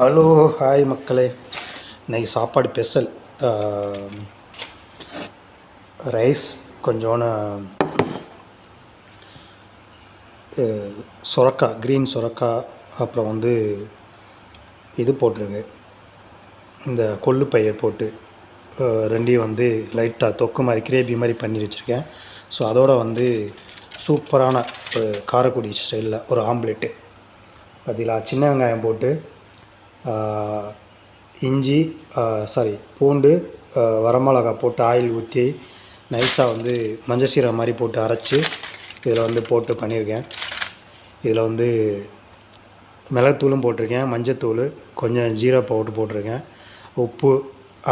Hello hi மக்களே. இன்றைக்கி சாப்பாடு ஸ்பெஷல். ரைஸ் கொஞ்சோன்னு சுரக்கா க்ரீன் சுரக்கா அப்புறம் வந்து இது போட்டிருக்கு. இந்த கொள்ளு பயிர் போட்டு ரெண்டையும் வந்து லைட்டாக தொக்கு மாதிரி கிரேவி மாதிரி பண்ணி வச்சுருக்கேன். ஸோ அதோட வந்து சூப்பரான ஒரு காரக்குடி ஸ்டைலில் ஒரு ஆம்லெட்டு. பார்த்தீங்களா சின்ன வெங்காயம் போட்டு இஞ்சி சாரி பூண்டு வரமிளகா போட்டு ஆயில் ஊற்றி நைஸாக வந்து மஞ்சள் சீரகம் மாதிரி போட்டு அரைச்சி இதில் வந்து போட்டு பண்ணியிருக்கேன். இதில் வந்து மிளகுத்தூளும் போட்டிருக்கேன் மஞ்சத்தூள் கொஞ்சம் ஜீரா பவுடர் போட்டிருக்கேன். உப்பு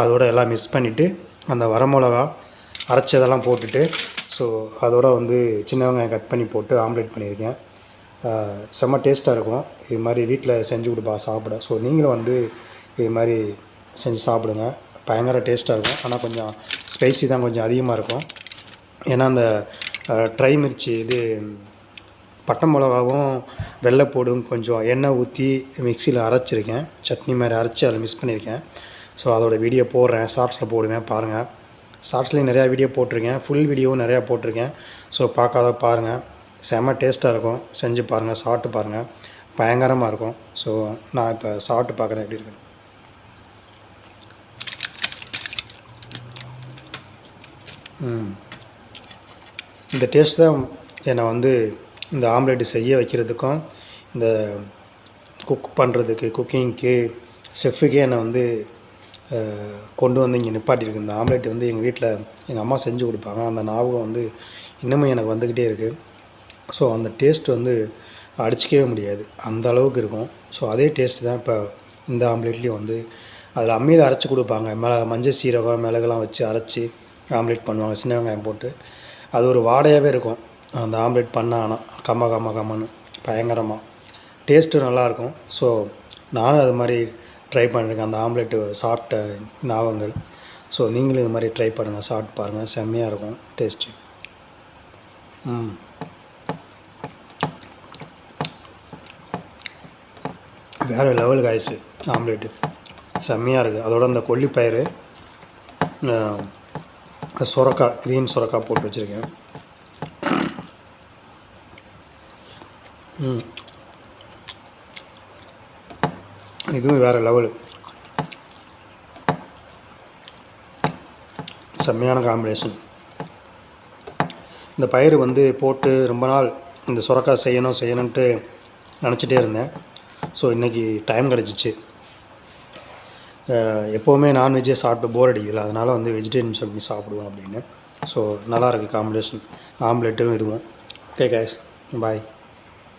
அதோட எல்லாம் மிக்ஸ் பண்ணிவிட்டு அந்த வரமிளகா அரைச்சதெல்லாம் போட்டுட்டு ஸோ அதோட வந்து சின்ன வெங்காயம் கட் பண்ணி போட்டு ஆம்லேட் பண்ணியிருக்கேன். செம்ம டேஸ்ட்டாக இருக்கும். இது மாதிரி வீட்டில் செஞ்சு கொடுப்பா சாப்பிட. ஸோ நீங்களும் வந்து இது மாதிரி செஞ்சு சாப்பிடுங்க. பயங்கர டேஸ்ட்டாக இருக்கும். ஆனால் கொஞ்சம் ஸ்பைசி தான் கொஞ்சம் அதிகமாக இருக்கும். ஏன்னா அந்த ட்ரை மிர்ச்சி இது பட்டை மிளகாவும் வெள்ளைப்பூடும் கொஞ்சம் எண்ணெய் ஊற்றி மிக்சியில் அரைச்சிருக்கேன். சட்னி மாதிரி அரைச்சி அதில் மிக்ஸ் பண்ணியிருக்கேன் ஸோ அதோட வீடியோ போடுறேன். ஷார்ட்ஸில் போடுவேன் பாருங்கள் ஷார்ட்ஸ்லேயும் நிறையா வீடியோ போட்டிருக்கேன். ஃபுல் வீடியோவும் நிறையா போட்டிருக்கேன். ஸோ பார்க்காத பாருங்கள் செம்ம டேஸ்ட்டாக இருக்கும். செஞ்சு பாருங்கள் சாப்பிட்டு பாருங்கள் பயங்கரமாக இருக்கும். ஸோ நான் இப்போ சாப்பிட்டு பார்க்குறேன் எப்படி இருக்குன்னு. இந்த டேஸ்ட் தான் என்னை வந்து இந்த ஆம்லேட் செய்ய வைக்கிறதுக்கும் இந்த குக் பண்ணுறதுக்கு குக்கிங்க்கு செஃப்புக்கே என்னை வந்து கொண்டு வந்து இங்கே நிப்பாட்டியிருக்கு. இந்த ஆம்லேட் வந்து எங்கள் வீட்டில் எங்கள் அம்மா செஞ்சு கொடுப்பாங்க. அந்த ஞாபகம் வந்து இன்னமும் எனக்கு வந்துக்கிட்டே இருக்குது ஸோ அந்த டேஸ்ட் வந்து அடிச்சிக்கவே முடியாது. அந்த அளவுக்கு இருக்கும். ஸோ அதே டேஸ்ட் தான் இப்போ இந்த ஆம்லேட்லேயும் வந்து. அதில் அம்மியில் அரைச்சி கொடுப்பாங்க. மிள மஞ்சள் சீரகம் மிளகுலாம் வச்சு அரைச்சி ஆம்லேட் பண்ணுவாங்க. சின்ன வெங்காயம் போட்டு. அது ஒரு வாடையாகவே இருக்கும். அந்த ஆம்லேட் பண்ண ஆனால் கம்ம கம்ம கம்மன்னு பயங்கரமாக டேஸ்ட்டும் நல்லாயிருக்கும் ஸோ நானும் அது மாதிரி ட்ரை பண்ணியிருக்கேன் அந்த ஆம்லேட்டு சாப்பிட்ட ஞாபகங்கள். ஸோ நீங்களும் இது மாதிரி ட்ரை பண்ணுங்கள் சாப்பிட்டு பாருங்கள் செம்மையாக இருக்கும். டேஸ்ட்டு ம். வேறு லெவல் காய்ஸு ஆம்லேட்டு செம்மையாக இருக்குது அதோட அந்த கொல்லிப்பயிறு சுரக்காய் க்ரீன் சுரக்காய் போட்டு வச்சுருக்கேன். இதுவும் வேறு லெவலு செம்மையான காம்பினேஷன் இந்த பயிர் வந்து போட்டு ரொம்ப நாள் இந்த சுரக்காய் செய்யணும் செய்யணுன்ட்டு நினச்சிட்டே இருந்தேன். ஸோ இன்றைக்கி டைம் கிடச்சிச்சு. எப்போவுமே நான்வெஜ்ஜே சாப்பிட்டு போர் அடிக்கல அதனால் வந்து வெஜிடேரியன்ஸ் பண்ணி சாப்பிடுவோம் அப்படின்னு. ஸோ நல்லாயிருக்கு காம்பினேஷன் ஆம்லெட்டும் இதுவும். ஓகே கேஷ் பாய்